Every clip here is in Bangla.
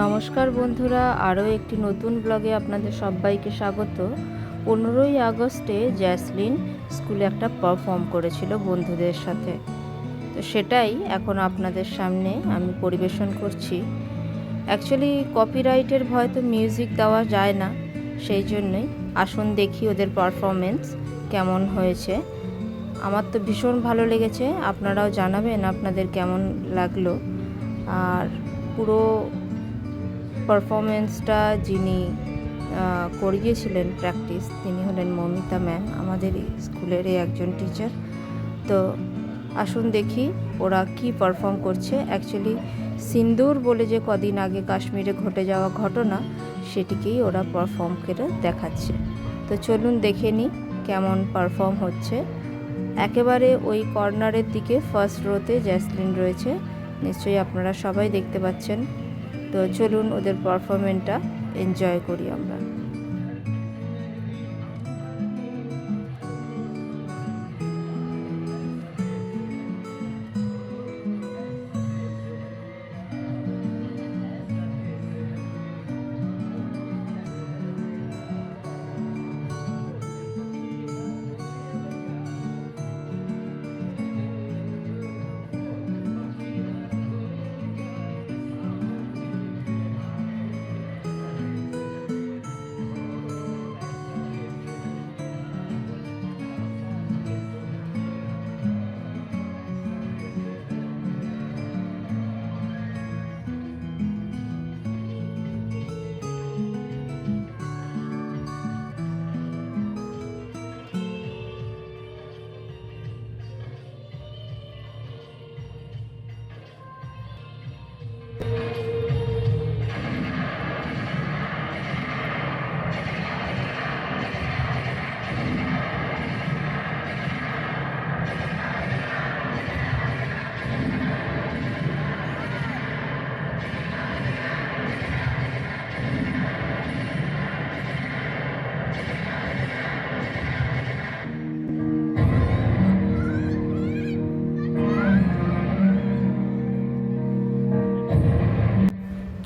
নমস্কার বন্ধুরা, আরও একটি নতুন ব্লগে আপনাদের সবাইকে স্বাগত। পনেরোই আগস্টে জ্যাসলিন স্কুলে একটা পারফর্ম করেছিল বন্ধুদের সাথে। তো সেটাই এখন আপনাদের সামনে আমি পরিবেশন করছি। অ্যাকচুয়ালি কপিরাইটের ভয় তো মিউজিক দেওয়া যায় না, সেই জন্যই। আসুন দেখি ওদের পারফরমেন্স কেমন হয়েছে। আমার তো ভীষণ ভালো লেগেছে, আপনারাও জানাবেন আপনাদের কেমন লাগল। আর পুরো পারফরমেন্সটা যিনি করিয়েছিলেন প্র্যাকটিস তিনি হলেন মমিতা ম্যাম, আমাদের স্কুলেরই একজন টিচার তো আসুন দেখি ওরা কি পারফর্ম করছে। অ্যাকচুয়ালি সিন্দুর বলে যে কদিন আগে কাশ্মীরে ঘটে যাওয়া ঘটনা, সেটিকেই ওরা পারফর্ম করে দেখাচ্ছে। তো চলুন দেখে নিই কেমন পারফর্ম হচ্ছে। একেবারে ওই কর্নারের দিকে ফার্স্ট রোতে জ্যাসলিন রয়েছে। নিশ্চয়ই আপনারা সবাই দেখতে পাচ্ছেন। তো চলুন ওদের পারফরমেন্সটা এনজয় করি আমরা।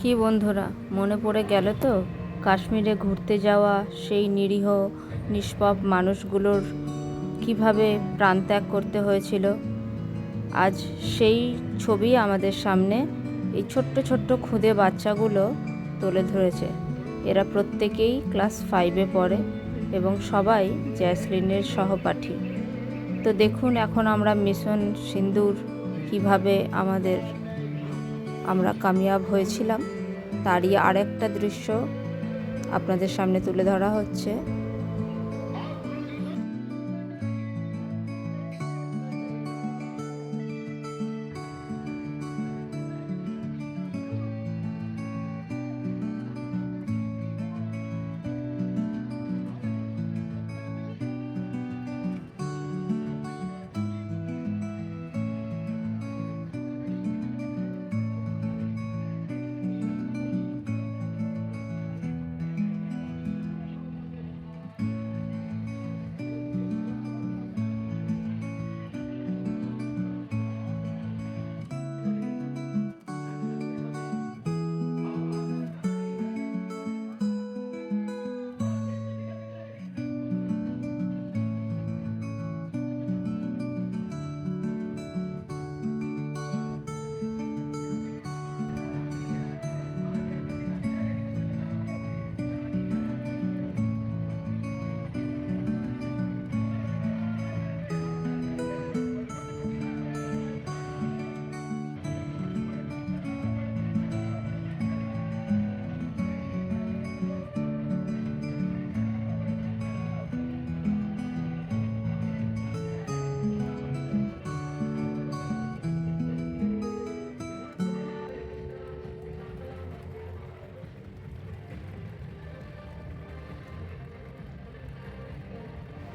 কি বন্ধুরা, মনে পড়ে গেল তো? কাশ্মীরে ঘুরতে যাওয়া সেই নিরীহ, নিষ্পাপ মানুষগুলোর কীভাবে প্রাণত্যাগ করতে হয়েছিল? আজ সেই ছবি আমাদের সামনে, এই ছোট্ট ছোট্ট খুদে বাচ্চাগুলো তুলে ধরেছে। এরা প্রত্যেকেই ক্লাস ফাইভে পড়ে এবং সবাই জ্যাসলিনের সহপাঠী। তো দেখুন এখন আমরা মিশন সিন্দুর কীভাবে আমাদের, আমরা কামিয়াব হয়েছিলাম। তারই আরেকটা দৃশ্য আপনাদের সামনে তুলে ধরা হচ্ছে।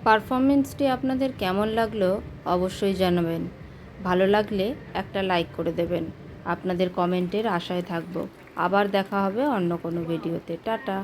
পারফরমেন্সটি আপনাদের কেমন লাগল অবশ্যই জানাবেন। ভালো লাগলে একটা লাইক করে দেবেন। আপনাদের কমেন্টের আশায় থাকব। আবার দেখা হবে অন্য কোনো ভিডিওতে। টাটা।